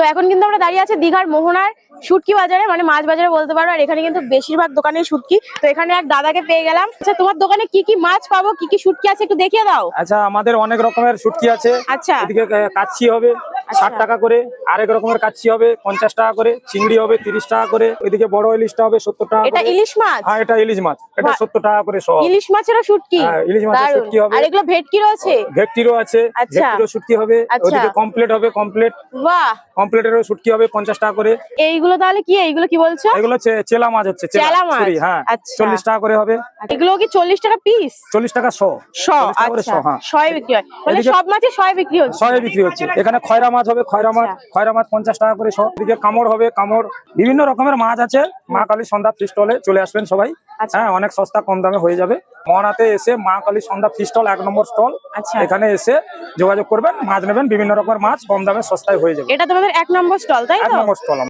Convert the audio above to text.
তো এখন কিন্তু আমরা দাঁড়িয়ে আছি দীঘার মোহনার শুটকি বাজারে মানে মাছ বাজারে বলতে পারো আর এখানে কিন্তু বেশিরভাগ দোকানে শুটকি তো এখানে এক দাদাকে পেয়ে গেলাম। আচ্ছা তোমার দোকানে কি কি মাছ পাবো? কি কি শুটকি আছে একটু দেখিয়ে দাও। আচ্ছা আমাদের অনেক রকমের শুটকি আছে। আচ্ছা। এদিকে কাচ্ছি কাচ্চি হবে ষাট টাকা করে আরেক রকমের কাচ্চি হবে পঞ্চাশ টাকা করে চিংড়ি হবে তিরিশ টাকা করে এদিকে বড় ইলিশটা হবে সত্তর টাকা এটা ইলিশ মাছ? হ্যাঁ এটা ইলিশ মাছ এটা সত্তর টাকা করে সহ ইলিশ মাছেরও শুটকি? হ্যাঁ, ইলিশ মাছের। শুটকি হবে। আর এগুলো ভেটকি রয়েছে ভেটকিরও আছে আচ্ছা। ভেটকিরও শুটকি হবে আচ্ছা। ওদিকে কমপ্লিট হবে কমপ্লিট। বাহ। কমপ্লিটেরও শুটকি হবে পঞ্চাশ টাকা করে। এইগুলো তাহলে কি এইগুলো কি বলছো? এগুলো চেলা মাছ হচ্ছে চেলা মাছ। হ্যাঁ। আচ্ছা। চল্লিশ টাকা করে হবে। এগুলো কি চল্লিশ টাকা পিস চল্লিশ টাকা শ। শ আচ্ছা। হ্যাঁ। শয়ে বিক্রি হয়। সব মাছে শয়ে বিক্রি হচ্ছে। শয়ে বিক্রি হচ্ছে। এখানে খয়রা মাছ হবে খয়রা মাছ আচ্ছা। খয়রা মাছ পঞ্চাশ টাকা করে সব দিকে কামড় হবে কামড় বিভিন্ন রকমের মাছ আছে। মা কালী সন্ধ্যা ফিস্টলে চলে আসবেন সবাই। আচ্ছা। হ্যাঁ অনেক সস্তা কম দামে হয়ে যাবে। মহানাতে এসে মা কালী সন্ধ্যা ফিস্টল এক নম্বর স্টল। আচ্ছা। এখানে এসে যোগাযোগ করবেন মাছ নেবেন বিভিন্ন রকমের মাছ কম দামে সস্তায় হয়ে যাবে। এটা তোমাদের এক নম্বর স্টল তাই এক নম্বর স্টল।